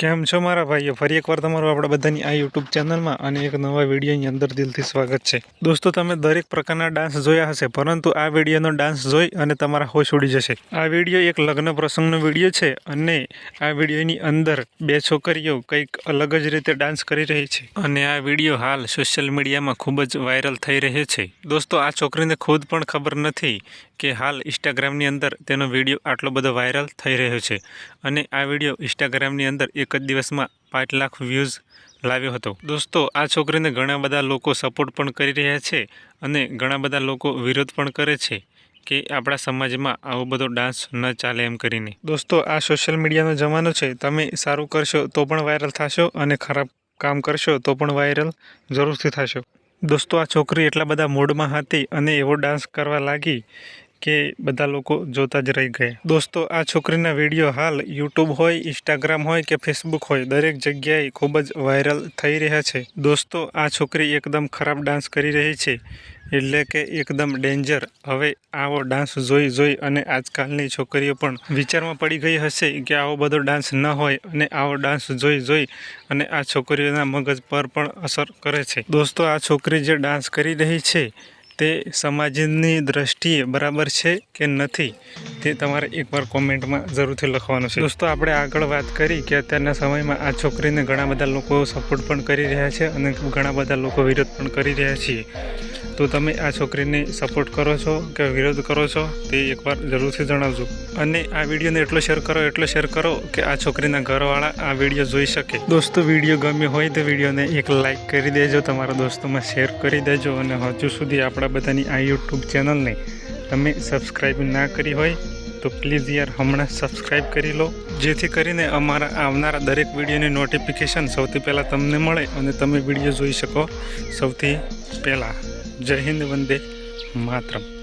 કેમ છો મારા ભાઈઓ? ફરી એકવાર તમારું આપણા બધાની આ યુટ્યુબ ચેનલમાં અને એક નવા વિડીયોની અંદર દિલથી સ્વાગત છે. દોસ્તો, તમે દરેક પ્રકારના ડાન્સ જોયા હશે, પરંતુ આ વિડીયોનો ડાન્સ જોઈ અને તમારા હોશ ઉડી જશે. આ વીડિયો એક લગ્ન પ્રસંગનો વીડિયો છે અને આ વિડીયોની અંદર બે છોકરીઓ કંઈક અલગ જ રીતે ડાન્સ કરી રહી છે અને આ વીડિયો હાલ સોશિયલ મીડિયામાં ખૂબ જ વાયરલ થઈ રહ્યો છે. દોસ્તો, આ છોકરીને ખુદ પણ ખબર નથી કે હાલ ઇન્સ્ટાગ્રામની અંદર તેનો વીડિયો આટલો બધો વાયરલ થઈ રહ્યો છે અને આ વીડિયો ઇન્સ્ટાગ્રામની અંદર એક જ દિવસમાં પાંચ લાખ વ્યૂઝ લાવ્યો હતો. દોસ્તો, આ છોકરીને ઘણા બધા લોકો સપોર્ટ પણ કરી રહ્યા છે અને ઘણા બધા લોકો વિરોધ પણ કરે છે કે આપણા સમાજમાં આવો બધો ડાન્સ ન ચાલે એમ કરીને. દોસ્તો, આ સોશિયલ મીડિયાનો જમાનો છે. તમે સારું કરશો તો પણ વાયરલ થશો અને ખરાબ કામ કરશો તો પણ વાયરલ જરૂરથી થશો. દોસ્તો, આ છોકરી એટલા બધા મૂડમાં હતી અને એવો ડાન્સ કરવા લાગી કે બધા લોકો જોતા જ રહી ગયા. દોસ્તો, આ છોકરીના વીડિયો હાલ યુટ્યુબ હોય ઇન્સ્ટાગ્રામ હોય કે ફેસબુક હોય, દરેક જગ્યાએ ખૂબ જ વાયરલ થઈ રહ્યા છે. દોસ્તો, આ છોકરી એકદમ ખરાબ ડાન્સ કરી રહી છે, એટલે કે એકદમ ડેન્જર. હવે આવો ડાન્સ જોઈ જોઈ અને આજકાલની છોકરીઓ પણ વિચારમાં પડી ગઈ હશે કે આવો બધો ડાન્સ ન હોય અને આવો ડાન્સ જોઈ જોઈ અને આ છોકરીઓના મગજ પર પણ અસર કરે છે. દોસ્તો, આ છોકરી જે ડાન્સ કરી રહી છે તે સમાજની દ્રષ્ટિએ બરાબર છે કે નથી, તે તમારે એકવાર કોમેન્ટમાં જરૂરથી લખવાનું છે. દોસ્તો, આપણે આગળ વાત કરી કે અત્યારના સમયમાં આ છોકરીને ઘણા બધા લોકો સપોર્ટ પણ કરી રહ્યા છે અને ઘણા બધા લોકો વિરોધ પણ કરી રહ્યા છીએ. તો તમે આ છોકરીને સપોર્ટ કરો છો કે વિરોધ કરો છો તે એકવાર જરૂરથી જણાવજો. અને આ વિડીયોને એટલો શેર કરો, એટલો શેર કરો કે આ છોકરીના ઘરવાળા આ વીડિયો જોઈ શકે. દોસ્તો, વીડિયો ગમ્યો હોય તો વિડીયોને એક લાઇક કરી દેજો, તમારા દોસ્તોમાં શેર કરી દેજો અને હજુ સુધી આપણા બધાની આ યુટ્યુબ ચેનલને તમે સબસ્ક્રાઈબ ના કરી હોય તો પ્લીઝ યાર હમણાં સબસ્ક્રાઈબ કરી લો. જેથી કરીને અમારા આવનારા દરેક વિડીયોની નોટિફિકેશન સૌથી પહેલાં તમને મળે અને તમે વીડિયો જોઈ શકો સૌથી પહેલાં. જય હિન્દ વંદે માતરમ.